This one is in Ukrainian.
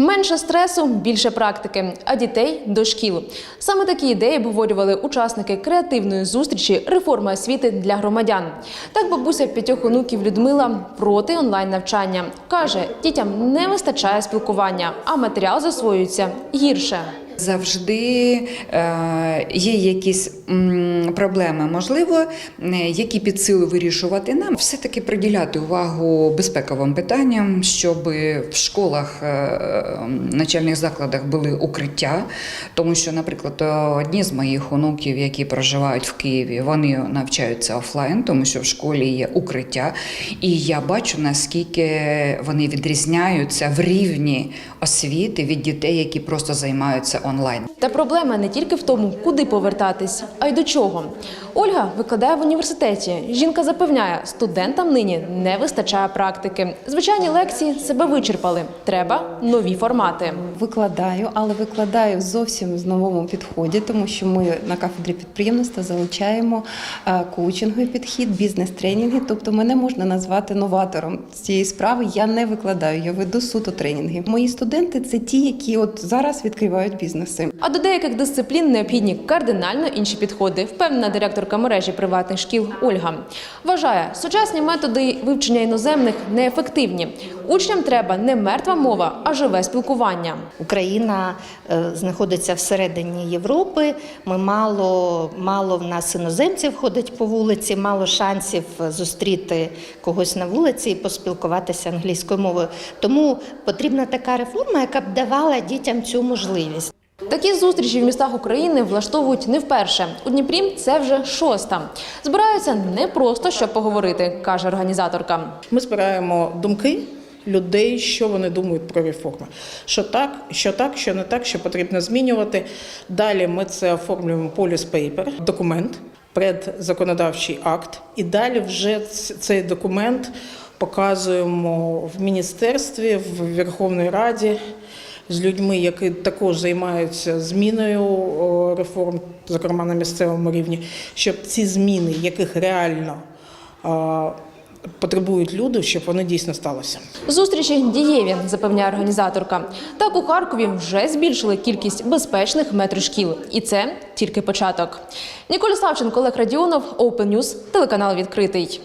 Менше стресу, більше практики, а дітей до шкіл. Саме такі ідеї обговорювали учасники креативної зустрічі Реформа освіти для громадян. Так бабуся п'ятьох онуків Людмила проти онлайн навчання каже, дітям не вистачає спілкування, а матеріал засвоюється гірше. Завжди е, є якісь проблеми, можливо, е, які під силу вирішувати нам. Все-таки приділяти увагу безпековим питанням, щоб в школах, е, начальних закладах були укриття. Тому що, наприклад, одні з моїх онуків, які проживають в Києві, вони навчаються офлайн, тому що в школі є укриття. І я бачу, наскільки вони відрізняються в рівні освіти від дітей, які просто займаються онлайн. Та проблема не тільки в тому, куди повертатись, а й до чого. Ольга викладає в університеті. Жінка запевняє, студентам нині не вистачає практики. Звичайні лекції себе вичерпали. Треба нові формати. Викладаю, але викладаю зовсім з новому підході, тому що ми на кафедрі підприємництва залучаємо е, коучинговий підхід, бізнес-тренінги. Тобто мене можна назвати новатором цієї справи. Я не викладаю, я веду суто тренінги. Мої студенти це ті, які от зараз відкривають бізнеси. А до деяких дисциплін необхідні кардинально інші підходи, впевнена директорка мережі приватних шкіл Ольга. Вважає, сучасні методи вивчення іноземних неефективні. Учням треба не мертва мова, а живе спілкування. Україна е, знаходиться всередині Європи. Ми мало, мало в нас іноземців ходить по вулиці, мало шансів зустріти когось на вулиці і поспілкуватися англійською мовою. Тому потрібна така реформа, яка б давала дітям цю можливість. Такі зустрічі в містах України влаштовують не вперше. У Дніпрі це вже шоста. Збираються не просто щоб поговорити, каже організаторка. Ми збираємо думки людей, що вони думають про реформи. Що так, що так, що не так, що потрібно змінювати. Далі ми це оформлюємо поліс пейпер, документ, предзаконодавчий акт. І далі вже цей документ показуємо в міністерстві, в Верховній Раді. З людьми, які також займаються зміною реформ, зокрема на місцевому рівні, щоб ці зміни, яких реально потребують люди, щоб вони дійсно сталися. Зустрічі дієві, запевняє організаторка. Так у Харкові вже збільшили кількість безпечних метрошкіл. І це тільки початок. Ніколя Савченко, Олег Радіонов, Open News, телеканал відкритий.